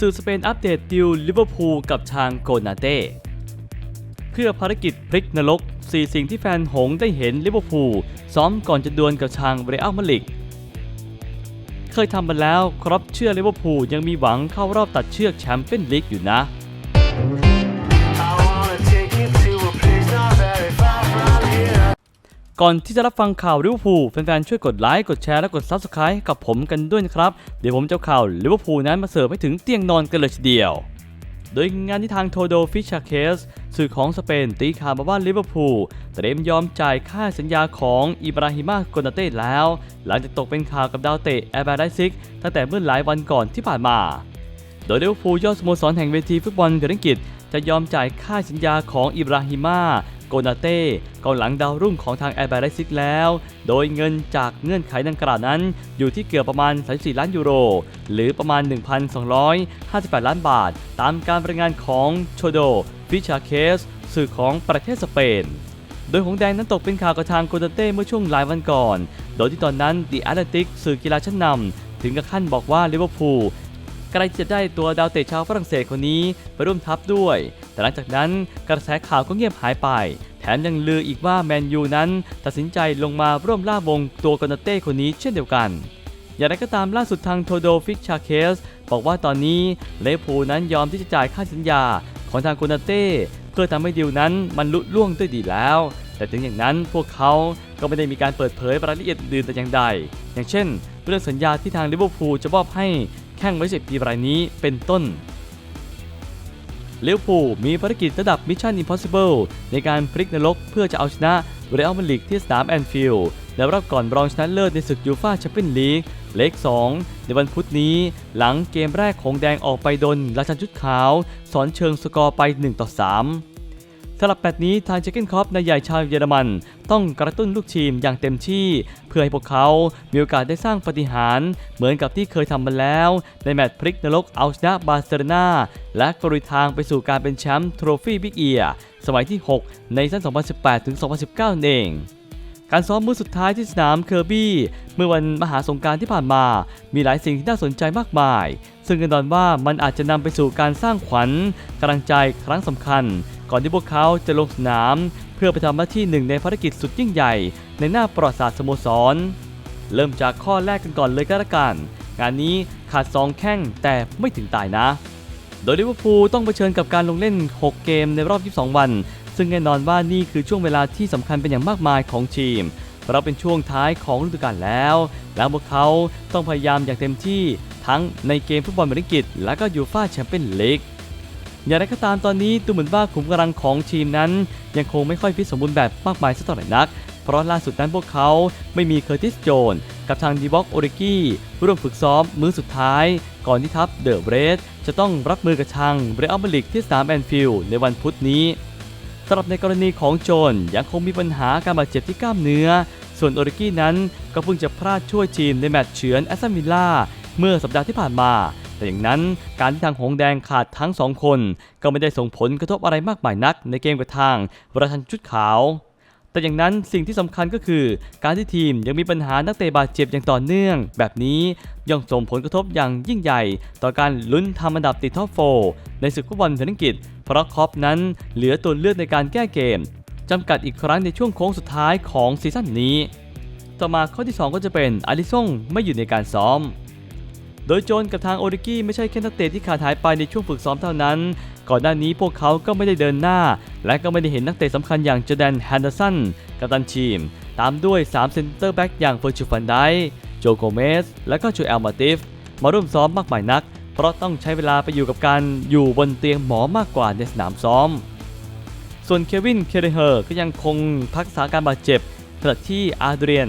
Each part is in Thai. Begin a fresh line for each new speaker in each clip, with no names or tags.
สื่อสเปนอัปเดตดิวลิเวอร์พูลกับทางโกนาเต้เพื่อภารกิจพลิกนรก4สิ่งที่แฟนหงได้เห็นลิเวอร์พูลซ้อมก่อนจะดวลกับทางเรอัลมาดริดเคยทำมาแล้วครับเชื่อลิเวอร์พูลยังมีหวังเข้ารอบตัดเชือกแชมเปี้ยนลีกอยู่นะ ก่อนที่จะรับฟังข่าวลิเวอร์พูลแฟนๆช่วยกดไลค์กดแชร์และกด Subscribe กับผมกันด้วยนะครับ เดี๋ยวผมจะเอาข่าวลิเวอร์พูลนั้นมาเสิร์ฟให้ถึงเตียงนอนกันเลยทีเดียว โดยงานที่ทางโทโดฟิชชาเคสสื่อของสเปนตีข่าวมาว่าลิเวอร์พูลเตรียมยอมจ่ายค่าสัญญาของอิบราฮิมาโกนาเต้แล้ว หลังจากตกเป็นข่าวกับดาวเตะแอร์บาไดซิกตั้งแต่เมื่อหลายวันก่อนที่ผ่านมาโดยลิเวอร์พูลยอดสโมสรแห่งเวทีฟุตบอลเทอร์อังกฤษจะยอมจ่ายค่าสัญญาของอิบราฮิมา โกนาเต้กองหลังดาวรุ่งของทางแอร์บาไดซิกแล้ว โดยเงินจากเงื่อนไขดังกล่าวนั้น อยู่ที่เกือบประมาณ 34 ล้านยูโร หรือประมาณ 1,258 ล้านบาท ตามการรายงานของโชโดฟิชาเคส สื่อของประเทศสเปนโดยหงแดงนั้นตกเป็นข่าวกับทางโกนาเต้เมื่อช่วงหลายวันก่อน โดยที่ตอนนั้นดีอาร์ติกสื่อกีฬาชั้นนำถึงกับขั้นบอกว่าลิเวอร์พูล กล้จะได้ตัวดาวเตะชาวฝรั่งเศสคนนี้ไปร่วมทัพด้วย แต่หลังจากนั้นกระแสข่าวก็เงียบหายไป แถมยังลืออีกว่าแมนยูนั้นตัดสินใจลงมาร่วมล่าวงตัวกอนเต้คนนี้เช่นเดียวกันอย่างไรก็ตามล่าสุดทางโทโดฟิกชาเคสบอกว่าตอนนี้เลฟพูนั้นยอมที่จะจ่ายค่าสัญญาของทางโกนาเต้เพื่อทำให้ดีลนั้นมันลุล่วงด้วยดีแล้ว แต่ถึงอย่างนั้นพวกเขาก็ไม่ได้มีการเปิดเผยรายละเอียดอื่นแต่อย่างใด อย่างเช่น เรื่องสัญญาที่ทางลิเวอร์พูลจะมอบให้ แข้งไว้สิบปีรายนี้เป็นต้นลิเวอร์พูลมีภารกิจระดับ Mission Impossible ในการพลิกนรกเพื่อจะเอาชนะเรอัลมาดริดที่สนามแอนฟิลด์ในรอบก่อนรองชนะเลิศในศึกยูฟ่าแชมเปี้ยนลีกเลก2ในวันพุธนี้ หลังเกมแรกของแดงออกไปโดนราชันชุดขาว สอนเชิงสกอร์ไป 1 ต่อ 3 สำหรับแมตช์นี้ทางเจเกนคอปนายใหญ่ชาวเยอรมัน ต้องกระตุ้นลูกทีมอย่างเต็มที่ เพื่อให้พวกเขามีโอกาสได้สร้างปาฏิหารย์เหมือนกับที่เคยทำมาแล้ว ในแมตช์พลิกนรกเอาชนะบาร์เซโลนาและกรุยทางไปสู่การเป็นแชมป์โทรฟี่บิ๊กเอียสมัยที่ 6 ในซีซั่น2018ถึง2019นั่นเองการซ้อมมือสุดท้ายที่สนามเคอร์บี้ เมื่อวันมหาสงการที่ผ่านมา มีหลายสิ่งที่น่าสนใจมากมาย ซึ่งแน่นอนว่ามันอาจจะนำไปสู่การสร้างขวัญกำลังใจครั้งสำคัญ ก่อนที่พวกเขาจะลงสนาม เพื่อไปทำหน้าที่หนึ่งในภารกิจสุดยิ่งใหญ่ ในหน้าประวัติศาสตร์สโมสร เริ่มจากข้อแรกกันก่อนเลยก็แล้วกัน งานนี้ขาด2แข้งแต่ไม่ถึงตายนะ โดยลิเวอร์พูลต้องเผชิญกับการลงเล่น 6 เกมในรอบ 22 วัน ซึ่งแน่นอนว่านี่คือช่วงเวลาที่สำคัญเป็นอย่างมากมายของทีมเพราะเป็นช่วงท้ายของฤดูกาลแล้ว แล้วพวกเขาต้องพยายามอย่างเต็มที่ทั้งในเกมฟุตบอลบริกิตและก็ยูฟ่าแชมเปี้ยนลีก อย่างไรก็ตามตอนนี้ดูเหมือนว่าขุมกำลังของทีมนั้น ยังคงไม่ค่อยฟิตสมบูรณ์แบบมากมายสักเท่าไหร่นัก เพราะล่าสุดนั้นพวกเขาไม่มีเคอร์ติสโจน กับทางดีบ็อกโอริกี้ร่วมฝึกซ้อมมื้อสุดท้าย ก่อนที่ทัพเดอะเรสจะต้องรับมือกับทางเรอัลมาดริดที่สนามแอนฟิลด์ในวันพุธนี้สำหรับในกรณีของโจนยังคงมีปัญหาการบาดเจ็บที่กล้ามเนื้อ ส่วนโอริกี้นั้นก็เพิ่งจะพลาดช่วยทีมในแมตช์เฉือนแอสตันวิลล่าเมื่อสัปดาห์ที่ผ่านมา แต่อย่างนั้นการที่ทางหงแดงขาดทั้งสองคน ก็ไม่ได้ส่งผลกระทบอะไรมากมายนักในเกมกับทางวรชันชุดขาว แต่อย่างนั้นสิ่งที่สำคัญก็คือ การที่ทีมยังมีปัญหานักเตะบาดเจ็บอย่างต่อเนื่อง แบบนี้ย่อมส่งผลกระทบอย่างยิ่งใหญ่ ต่อการลุ้นทำอันดับติดท็อปโฟร์ในศึกฟุตบอลเทนนิสกิจเพราะคอปนั้นเหลือตัวเลือกในการแก้เกมจำกัดอีกครั้งในช่วงโค้งสุดท้ายของซีซั่นนี้ ต่อมาข้อที่ 2 ก็จะเป็นอาริซงไม่อยู่ในการซ้อม โดยโจนกับทางโอริกี้ไม่ใช่แค่นักเตะที่ขาดหายไปในช่วงฝึกซ้อมเท่านั้น ก่อนหน้านี้พวกเขาก็ไม่ได้เดินหน้า และก็ไม่ได้เห็นนักเตะสำคัญอย่างเจแดนแฮนเดอร์สันกัปตันทีม ตามด้วย 3 เซนเตอร์แบ็กอย่างเฟอร์จูฟันไดโจโกเมส และก็จูเอลมาติฟ มาร่วมซ้อมมากมายนัก เพราะต้องใช้เวลาไปอยู่กับการอยู่บนเตียงหมอมากกว่าในสนามซ้อม ส่วนเควิน เคเรเฮอร์ก็ยังคงพักษาการบาดเจ็บขณะที่อาเดรียน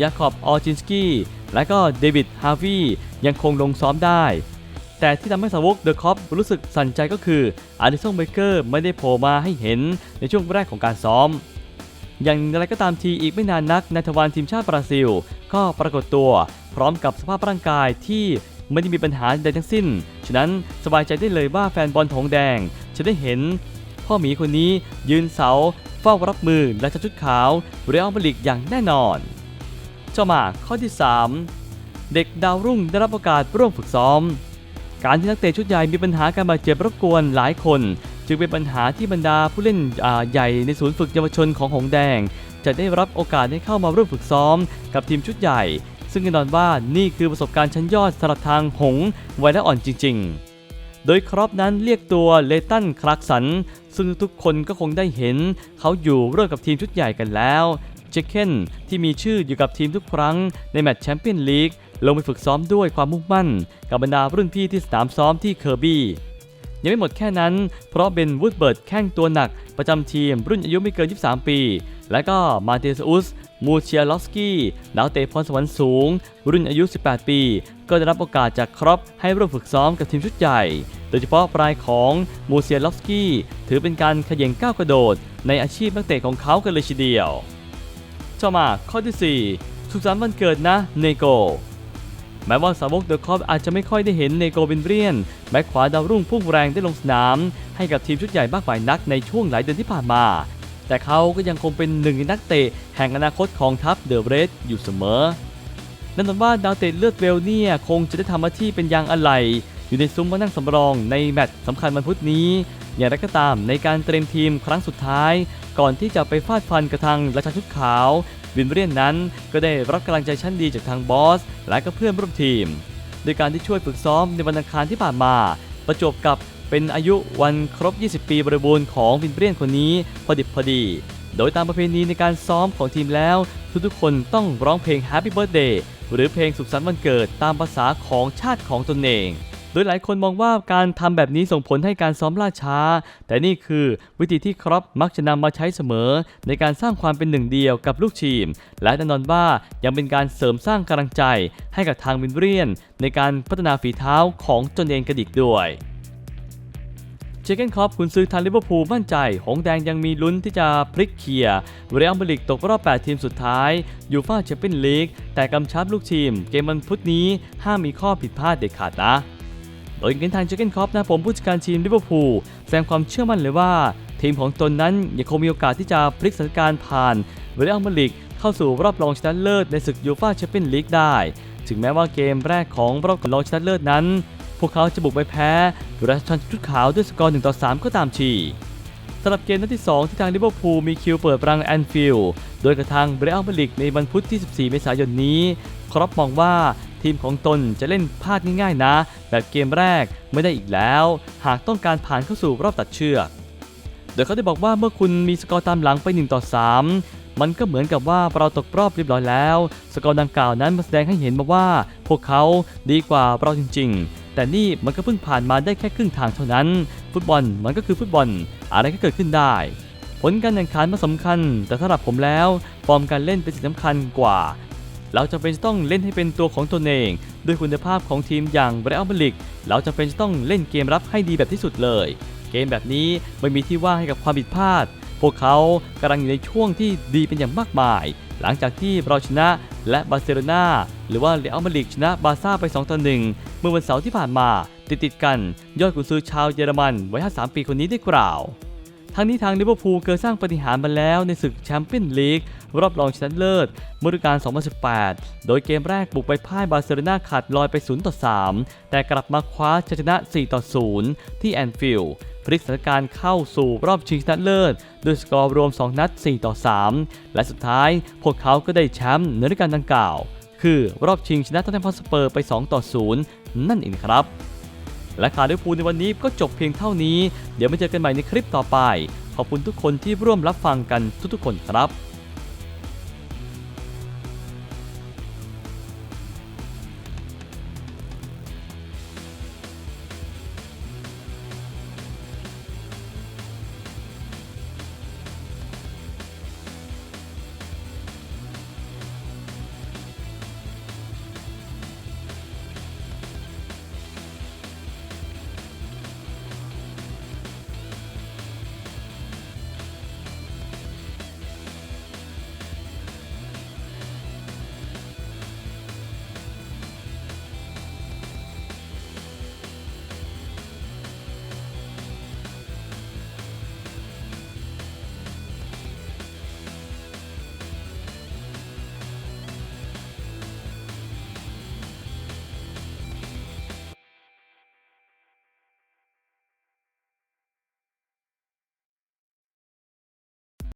ยาคอบ ออจินสกี้ และก็เดวิด ฮาร์วียั ยังคงลงซ้อมได้ แต่ที่ทำให้สาวกเดอะคอปรู้สึกสั่นใจก็คืออาริซงเบเกอร์ไม่ได้โผล่มาให้เห็นในช่วงแรกของการซ้อม อย่างไรก็ตามทีอีกไม่นานนักนายทวารทีมชาติบราซิล ก็ปรากฏตัวพร้อมกับสภาพร่างกายที่ไม่ได้มีปัญหาใดทั้งสิ้น ฉะนั้นสบายใจได้เลยว่าแฟนบอลทองแดง จะได้เห็น พ่อหมีคนนี้ยืนเสาเฝ้ารับมือและชุดขาวเรอัลมาดริดอย่างแน่นอน เจ้ามาข้อที่ 3 เด็กดาวรุ่งได้รับโอกาสร่วมฝึกซ้อม การที่นักเตะชุดใหญ่มีปัญหาการบาดเจ็บรบกวนหลายคน จึงเป็นปัญหาที่บรรดาผู้เล่นใหญ่ในศูนย์ฝึกเยาวชนของหงแดง จะได้รับโอกาสให้เข้ามาร่วมฝึกซ้อม กับทีมชุดใหญ่ ซึ่งแน่นอนว่านี่คือประสบการณ์ชั้นยอดสำหรับทางหงวัยและอ่อนจริง ๆ โดยครอปนั้นเรียกตัวเลตันคลาร์กสัน ซึ่งทุกคนก็คงได้เห็น เขาอยู่ร่วมกับทีมชุดใหญ่กันแล้วเจคเคนที่มีชื่ออยู่กับทีมทุกครั้งในแมตช์แชมเปี้ยนลีก ลงไปฝึกซ้อมด้วยความมุ่งมั่น กับบรรดารุ่นพี่ที่สนามซ้อมที่เคอร์บี้ ยังไม่หมดแค่นั้น เพราะเบนวูดเบิร์ดแข้งตัวหนัก ประจำทีมรุ่นอายุไม่เกิน 23 ปี และก็มาเตสอุสมูเชียลอฟสกี้ดาวเตะพรสวรรค์สูง รุ่นอายุ 18 ปี ก็ได้รับโอกาสจากครอปให้ร่วมฝึกซ้อมกับทีมชุดใหญ่ โดยเฉพาะปลายของมูเชียลอฟสกี้ถือเป็นการขย่งก้าวกระโดด ในอาชีพนักเตะของเขากันเลยทีเดียว ต่อมาข้อที่ 4 สุขสันต์วันเกิดนะเนโก แม้ว่าสาวกเดอะคอปอาจจะไม่ค่อยได้เห็นเนโกบินเบรียนแบ็คขวาดาวรุ่งพุ่งแรงได้ลงสนาม ให้กับทีมชุดใหญ่มากมายนักในช่วงหลายเดือนที่ผ่านมา แต่เขาก็ยังคงเป็นหนึ่งในนักเตะแห่งอนาคตของทัพเดอะเรดอยู่เสมอนั่นหมายว่าดาวเตะเลือดเวลเนี่ยคงจะได้ทำหน้าที่เป็นยางอะไหล่อยู่ในซุ้มมานั่งสำรองในแมตช์สำคัญวันพุธนี้ อย่างไรก็ตามในการเตรียมทีมครั้งสุดท้าย ก่อนที่จะไปฟาดฟันกับทางราชาชุดขาว วินเบรียนนั้นก็ได้รับกำลังใจชั้นดีจากทางบอส และก็เพื่อนร่วมทีมโดยการที่ช่วยฝึกซ้อมในวันอังคารที่ผ่านมา ประจบกับเป็นอายุวันครบ 20 ปีบริบูรณ์ของวินเบรียนคนนี้พอดิบพอดี โดยตามประเพณีในการซ้อมของทีมแล้ว ทุกๆคนต้องร้องเพลง Happy Birthday หรือเพลงสุขสันต์วันเกิดตามภาษาของชาติของตนเอง ดยหลายคนมองว่าการทำแบบนี้ส่งผลให้การซ้อมล่าช้า แต่นี่คือวิธีที่ครอปมักจะนำมาใช้เสมอ ในการสร้างความเป็นหนึ่งเดียวกับลูกทีม และแน่นอนว่ายังเป็นการเสริมสร้างกำลังใจให้กับทางวินเรียน ในการพัฒนาฝีเท้าของตนเองกระดิกด้วยเจเกนคอปคุณซื้อทางลิเวอร์พูลมั่นใจ หงแดงยังมีลุ้นที่จะพลิกเคลียร์เรอัลมาดริดตกรอบ 8 ทีมสุดท้ายยูฟ่าแชมเปี้ยนลีกแต่กำชับลูกทีม เกมวันพุธนี้ห้ามมีข้อผิดพลาดเด็ดขาดนะ โดยกันทางเจเกนคอปนะผมผู้จัดการทีมลิเวอร์พูลแสดงความเชื่อมั่นเลยว่า ทีมของตนนั้นยังคงมีโอกาสที่จะพลิกสถานการณ์ผ่านเรอัลมาดริดเข้าสู่รอบรองชนะเลิศในศึกยูฟ่าแชมเปี้ยนลีกได้ ถึงแม้ว่าเกมแรกของรอบรองชนะเลิศนั้น พวกเขาจะบุกไปแพ้ราชชันชุดขาวด้วยสกอร์1ต่อ3ก็ตามทีสำหรับเกมนัดที่ 2 ที่ทางลิเวอร์พูลมีคิวเปิดรังแอนฟิลด์โดยกระทางเบรอัลมาดริดในวันพุธที่ 14 เมษายนนี้ ครอปมองว่า ทีมของตนจะเล่นพลาดง่ายๆนะ แบบเกมแรกไม่ได้อีกแล้ว หากต้องการผ่านเข้าสู่รอบตัดเชือก โดยเขาได้บอกว่าเมื่อคุณมีสกอร์ตามหลังไป1ต่อ3 มันก็เหมือนกับว่าเราตกรอบเรียบร้อยแล้ว สกอร์ดังกล่าวนั้นมาแสดงให้เห็นมาว่า พวกเขาดีกว่าเราจริง ๆ แต่นี่มันก็เพิ่งผ่านมาได้แค่ครึ่งทางเท่านั้น ฟุตบอลมันก็คือฟุตบอลอะไรก็เกิดขึ้นได้ผลการแข่งขันมันสำคัญ แต่สำหรับผมแล้ว ฟอร์มการเล่นเป็นสิ่งสำคัญกว่า เราจำเป็นจะต้องเล่นให้เป็นตัวของตนเอง ด้วยคุณภาพของทีมอย่างเบรอัลเบลิก เราจำเป็นจะต้องเล่นเกมรับให้ดีแบบที่สุดเลย เกมแบบนี้ไม่มีที่ว่างให้กับความผิดพลาด พวกเขากำลังอยู่ในช่วงที่ดีเป็นอย่างมากมาย หลังจากที่เราชนะและบาร์เซโลนาหรือว่าเรอัลมาดริดชนะบาร์ซ่าไป2ต่อ1เมื่อวันเสาร์ที่ผ่านมาติดติดกัน ยอดกุนซือชาวเยอรมันวัย53ปีคนนี้ได้กล่าว ทั้งนี้ทางลิเวอร์พูลเคยสร้างปาฏิหารย์มาแล้วในศึกแชมเปี้ยนลีกรอบรองชนะเลิศเมื่อฤดูกาล 2018 โดยเกมแรกบุกไปพ่ายบาร์เซโลนาขาดลอยไป 0 ต่อ 3 แต่กลับมาคว้าชัยชนะ4ต่อ 0 ที่แอนฟิลด์พลิกสถานการณ์เข้าสู่รอบชิงชนะเลิศด้วยสกอร์รวม 2 นัด 4 ต่อ 3 และสุดท้าย พวกเขาก็ได้แชมป์ในฤดูกาลดังกล่าว คือรอบชิงชนะท็อตแนมฮอสเปอร์ไป 2 ต่อ 0 นั่นเองครับ และข่าวลิเวอร์พูลในวันนี้ก็จบเพียงเท่านี้ เดี๋ยวมาเจอกันใหม่ในคลิปต่อไป ขอบคุณทุกคนที่ร่วมรับฟังกันทุกๆคนครับ